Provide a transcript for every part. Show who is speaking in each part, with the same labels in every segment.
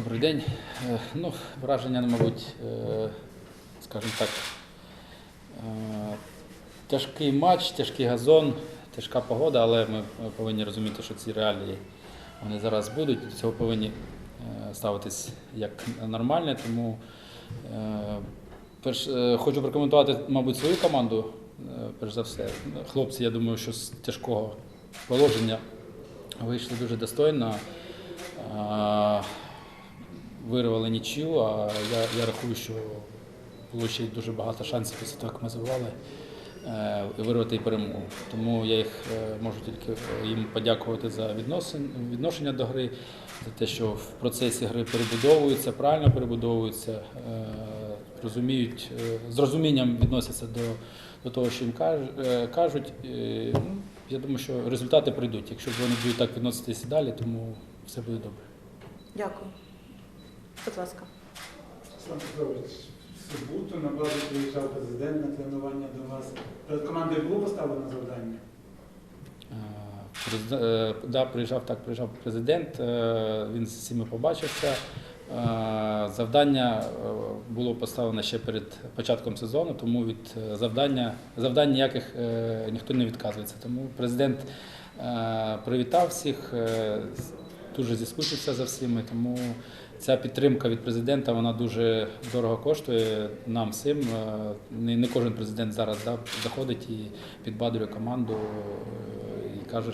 Speaker 1: день. Е, Ну, враження, мабуть, е, скажімо так, е, тяжкий матч, тяжкий газон, тяжка погода, але ми повинні розуміти, що ці реалії вони зараз будуть. До цього повинні ставитись як нормально. Тому перш, хочу прокоментувати, мабуть, свою команду. Перш за все, хлопці, я думаю, що з тяжкого положення вийшли дуже достойно. Вирвали нічию, а я, я рахую, що було ще дуже багато шансів після того, як ми забували е, вирвати перемогу. Тому я їх е, можу тільки е, їм подякувати за відносин, відношення до гри, за те, що в процесі гри перебудовуються, правильно перебудовуються, розуміють, з розумінням відносяться до, до того, що їм каж- кажуть. Ну, я думаю, що результати прийдуть. Якщо вони будуть так відноситися далі, тому все буде добре.
Speaker 2: Дякую. Будь ласка.
Speaker 3: Петрович, в суботу на базу приїжджав президент на тренування до вас. Перед командою було поставлено завдання?
Speaker 1: Е, е, да, приїжджав так, приїжджав президент, е, він з всіми побачився. Завдання було поставлено ще перед початком сезону, тому від завдання завдань ніяких ніхто не відказується. Тому президент привітав всіх, дуже зіскучився за всіми. Тому ця підтримка від президента вона дуже дорого коштує нам всім. Е, Не, кожен президент зараз да, заходить і підбадрює команду е, і каже,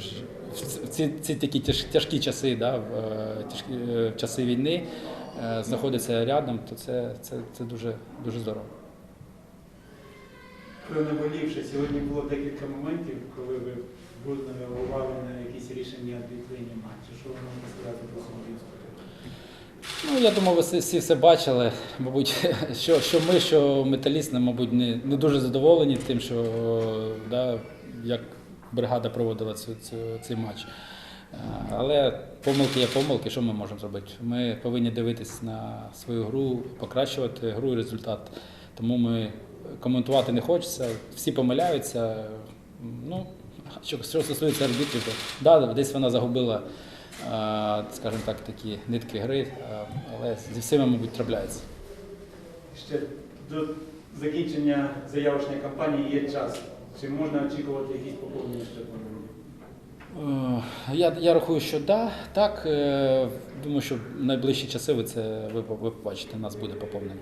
Speaker 1: в ці, ці такі тяж, тяжкі часи, да, в, е, тяжкі, часи війни знаходиться рядом, то це, це, це дуже, дуже здорово.
Speaker 3: Пронаболівши, сьогодні було декілька моментів, коли ви реагували на якісь рішення відклинення матчу. Що ви можете про?
Speaker 1: Ну, я думаю, ви всі- все бачили. Мабуть, що, що ми, що металісти, мабуть, не, не дуже задоволені тим, що да, як бригада проводила цю, цю, цей матч. Але помилки є помилки, що ми можемо зробити? Ми повинні дивитись на свою гру, покращувати гру і результат. Тому ми коментувати не хочеться, всі помиляються. Ну, що, що стосується арбітрів, то да, десь вона загубила, скажімо так, такі нитки гри, але зі всіма, мабуть, трапляється.
Speaker 3: Ще до закінчення заявочної кампанії є час. Чи можна очікувати якісь поповнення ще?
Speaker 1: Е, Я, я рахую, що да, так. е, Думаю, що в найближчі часи ви це ви, ви побачите, у нас буде поповнення.